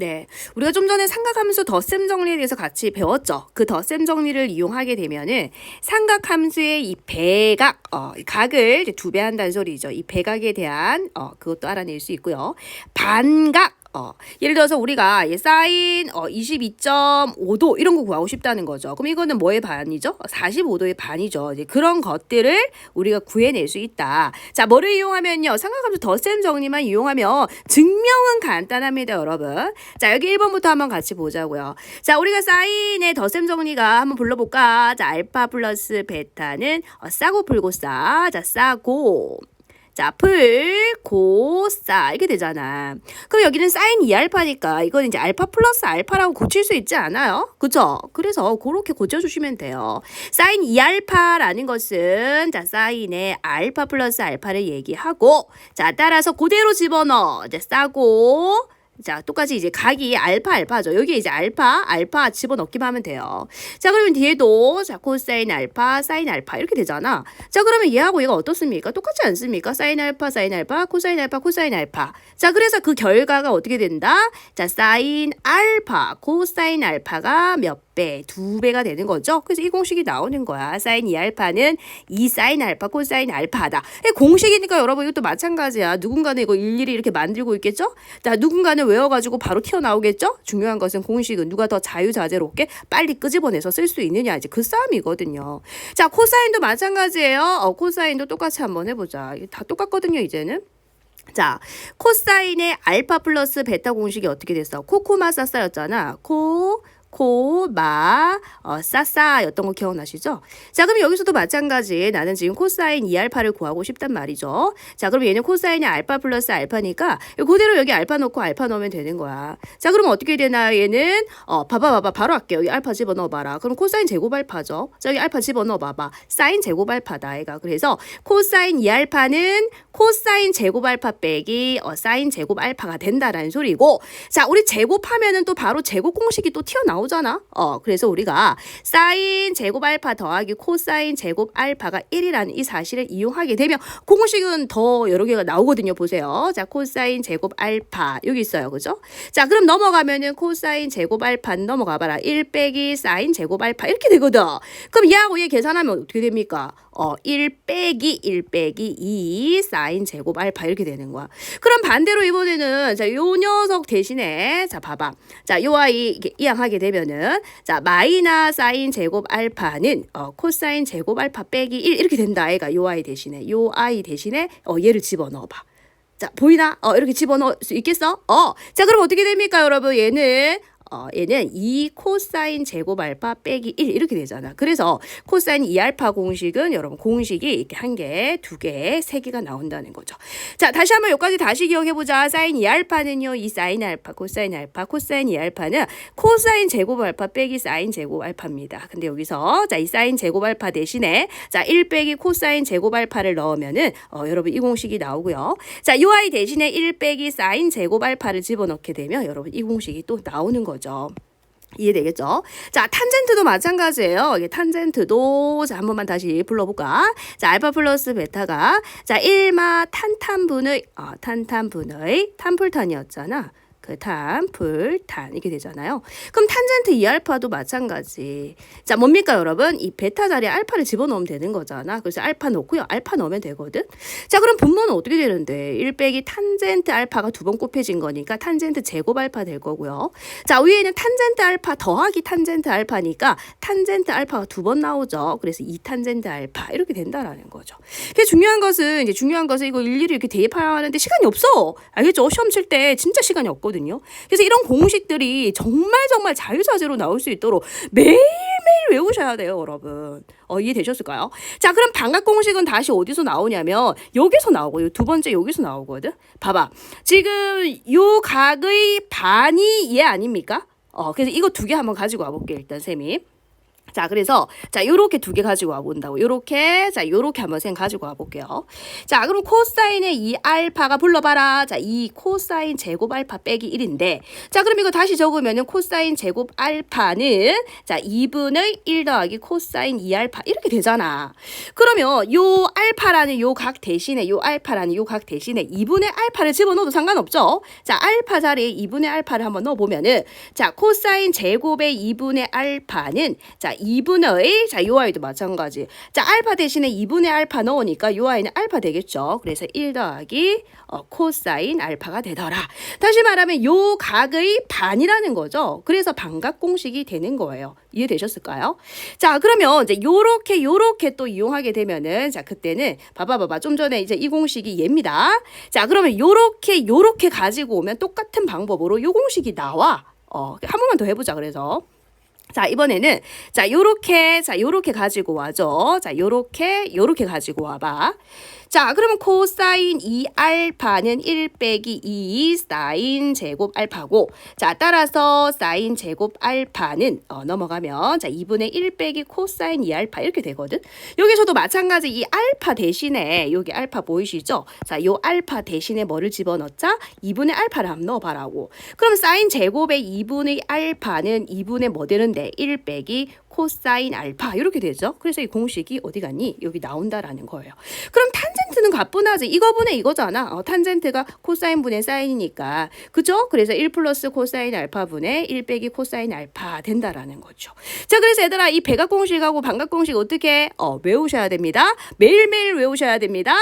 네. 우리가 좀 전에 삼각함수 덧셈 정리에 대해서 같이 배웠죠. 그 덧셈 정리를 이용하게 되면은 삼각함수의 이 배각, 어, 이 각을 두 배 한다는 소리죠. 이 배각에 대한, 어, 그것도 알아낼 수 있고요. 반각, 어, 예를 들어서 우리가 예, 사인 어, 22.5도 이런 거 구하고 싶다는 거죠. 그럼 이거는 뭐의 반이죠? 45도의 반이죠. 이제 그런 것들을 우리가 구해낼 수 있다. 자, 뭐를 이용하면요. 삼각함수 덧셈 정리만 이용하면 증명은 간단합니다, 여러분. 자, 여기 1번부터 한번 같이 보자고요. 자, 우리가 사인의 덧셈 정리가 한번 불러볼까? 자, 알파 플러스 베타는 어, 싸고 풀고 싸. 자, 싸고. 자, 풀, 고, 싸. 이렇게 되잖아. 그럼 여기는 사인 2알파니까 이건 이제 알파 플러스 알파라고 고칠 수 있지 않아요? 그쵸? 그래서 그렇게 고쳐주시면 돼요. 사인 2알파라는 것은 자, 사인의 알파 플러스 알파를 얘기하고 자, 따라서 그대로 집어넣어. 이제 싸고 자, 똑같이 이제 각이 알파 알파죠. 여기 이제 알파 알파 집어넣기만 하면 돼요. 자, 그러면 뒤에도 자, 코사인 알파, 사인 알파 이렇게 되잖아. 자, 그러면 얘하고 얘가 어떻습니까? 똑같지 않습니까? 사인 알파, 사인 알파, 코사인 알파, 코사인 알파. 자, 그래서 그 결과가 어떻게 된다? 자, 사인 알파, 코사인 알파가 몇 배, 두 배가 되는 거죠. 그래서 이 공식이 나오는 거야. 사인 2알파는 2 사인 알파, 코사인 알파다. 이 공식이니까 여러분 이것도 마찬가지야. 누군가는 이거 일일이 이렇게 만들고 있겠죠? 자, 누군가는 외워가지고 바로 튀어나오겠죠? 중요한 것은 공식은 누가 더 자유자재롭게 빨리 끄집어내서 쓸 수 있느냐 이제 그 싸움이거든요. 자, 코사인도 마찬가지예요. 어, 코사인도 똑같이 한번 해보자. 다 똑같거든요, 이제는. 자, 코사인의 알파 플러스 베타 공식이 어떻게 됐어? 코코마 싸싸였잖아. 코, 코, 마, 어, 싸싸였던 거 기억나시죠? 자, 그럼 여기서도 마찬가지. 나는 지금 코사인 2알파를 구하고 싶단 말이죠. 자, 그럼 얘는 코사인이 알파 플러스 알파니까 그대로 여기 알파 넣고 알파 넣으면 되는 거야. 자, 그럼 어떻게 되나 얘는 어, 봐봐 봐봐 바로 할게요. 여기 알파 집어넣어 봐라. 그럼 코사인 제곱 알파죠. 자, 여기 알파 집어넣어 봐봐. 사인 제곱 알파다 얘가. 그래서 코사인 2알파는 코사인 제곱 알파 빼기 어, 사인 제곱 알파가 된다라는 소리고 자, 우리 제곱하면은 또 바로 제곱 공식이 또 튀어나 오잖아. 어, 그래서 우리가 사인 제곱 알파 더하기 코사인 제곱 알파가 1이라는 이 사실을 이용하게 되면 공식은 더 여러 개가 나오거든요. 보세요. 자, 코사인 제곱 알파 여기 있어요. 그죠? 자, 그럼 넘어가면은 코사인 제곱 알파 넘어가 봐라. 1 빼기 사인 제곱 알파 이렇게 되거든. 그럼 얘하고 얘 계산하면 어떻게 됩니까? 어, 1 빼기 1 빼기 2 사인 제곱 알파 이렇게 되는 거야. 그럼 반대로 이번에는 자, 요 녀석 대신에 자, 봐봐. 자, 요 아이 이게 이항하게 되면은 자, 마이나 사인 제곱 알파는 어, 코사인 제곱 알파 빼기 1 이렇게 된다. 아이가 요 아이 대신에 요 아이 대신에 어, 얘를 집어넣어 봐. 자, 보이나? 어, 이렇게 집어넣을 수 있겠어? 어. 자, 그럼 어떻게 됩니까, 여러분? 얘는 어, 얘는 2 코사인 제곱 알파 빼기 1 이렇게 되잖아. 그래서 코사인 2 알파 공식은 여러분 공식이 이렇게 한 개, 두 개, 세 개가 나온다는 거죠. 자, 다시 한번 여기까지 다시 기억해 보자. 사인 2 알파는요. 이 사인 알파, 코사인 알파, 코사인 2 알파는 코사인 제곱 알파 빼기 사인 제곱 알파입니다. 근데 여기서 자, 이 사인 제곱 알파 대신에 자, 1 빼기 코사인 제곱 알파를 넣으면은 어, 여러분 이 공식이 나오고요. 자, 요 아이 대신에 1 빼기 사인 제곱 알파를 집어넣게 되면 여러분 이 공식이 또 나오는 거죠. 이해되겠죠? 자, 탄젠트도 마찬가지예요. 이게 탄젠트도 자, 한 번만 다시 불러 볼까? 자, 알파 플러스 베타가 자, 1마 탄탄분의 어, 탄탄분의 탄풀탄이었잖아. 그 탄, 풀, 탄 이렇게 되잖아요. 그럼 탄젠트 2알파도 마찬가지. 자, 뭡니까 여러분? 이 베타 자리에 알파를 집어넣으면 되는 거잖아. 그래서 알파 넣고요. 알파 넣으면 되거든. 자, 그럼 분모는 어떻게 되는데? 1 빼기 탄젠트 알파가 두 번 곱해진 거니까 탄젠트 제곱 알파 될 거고요. 자, 위에는 탄젠트 알파 더하기 탄젠트 알파니까 탄젠트 알파가 두 번 나오죠. 그래서 2 탄젠트 알파 이렇게 된다라는 거죠. 그게 중요한 것은 이제 중요한 것은 이거 일일이 이렇게 대입하는데 시간이 없어. 알겠죠? 시험 칠 때 진짜 시간이 없거든요. 그래서 이런 공식들이 정말 정말 자유자재로 나올 수 있도록 매일매일 외우셔야 돼요, 여러분. 어, 이해되셨을까요? 자, 그럼 반각 공식은 다시 어디서 나오냐면 여기서 나오고 두 번째 여기서 나오거든. 봐봐. 지금 요 각의 반이 얘 아닙니까? 어, 그래서 이거 두 개 한번 가지고 와볼게 일단 쌤이. 자, 그래서 자, 요렇게 두 개 가지고 와 본다고. 요렇게 자, 요렇게 한번 생 가지고 와 볼게요. 자, 그럼 코사인의 이 알파가 불러 봐라. 자, 이 코사인 제곱 알파 빼기 1인데 자, 그럼 이거 다시 적으면은 코사인 제곱 알파는 자, 2분의 1 더하기 코사인 2알파 이렇게 되잖아. 그러면 요 알파라는 요 각 대신에 요 알파라는 요 각 대신에 2분의 알파를 집어넣어도 상관없죠. 자, 알파 자리에 2분의 알파를 한번 넣어 보면은 자, 코사인 제곱의 2분의 알파는 자, 2분의 자, 요 아이도 마찬가지. 자, 알파 대신에 2분의 알파 넣으니까 요 아이는 알파 되겠죠. 그래서 1 더하기 어, 코사인 알파가 되더라. 다시 말하면 요 각의 반이라는 거죠. 그래서 반각 공식이 되는 거예요. 이해되셨을까요? 자, 그러면 이제 요렇게 요렇게 또 이용하게 되면은 자, 그때는 봐봐 봐봐. 좀 전에 이제 이 공식이 얘입니다. 자, 그러면 요렇게 요렇게 가지고 오면 똑같은 방법으로 요 공식이 나와. 어, 한 번만 더 해보자. 그래서 자, 이번에는 자, 요렇게 자, 요렇게 가지고 와죠. 자, 요렇게 요렇게 가지고 와 봐. 자, 그러면 코사인 2알파는 1 빼기 2 사인 제곱 알파고 자, 따라서 사인 제곱 알파는 어, 넘어가면 자, 2분의 1 빼기 코사인 2알파 이렇게 되거든. 여기서도 마찬가지 이 알파 대신에 여기 알파 보이시죠? 자, 요 알파 대신에 뭐를 집어넣자? 2분의 알파를 한번 넣어봐라고. 그럼 사인 제곱의 2분의 알파는 2분의 뭐 되는데 1 빼기 코사인 알파 이렇게 되죠. 그래서 이 공식이 어디 갔니? 여기 나온다라는 거예요. 그럼 탄젠트는 가뿐하지. 이거 분의 이거잖아. 어, 탄젠트가 코사인 분의 사인이니까. 그죠? 그래서 1 플러스 코사인 알파 분의 1 빼기 코사인 알파 된다라는 거죠. 자, 그래서 얘들아 이 배각 공식하고 반각 공식 어떻게 어, 외우셔야 됩니다. 매일매일 외우셔야 됩니다.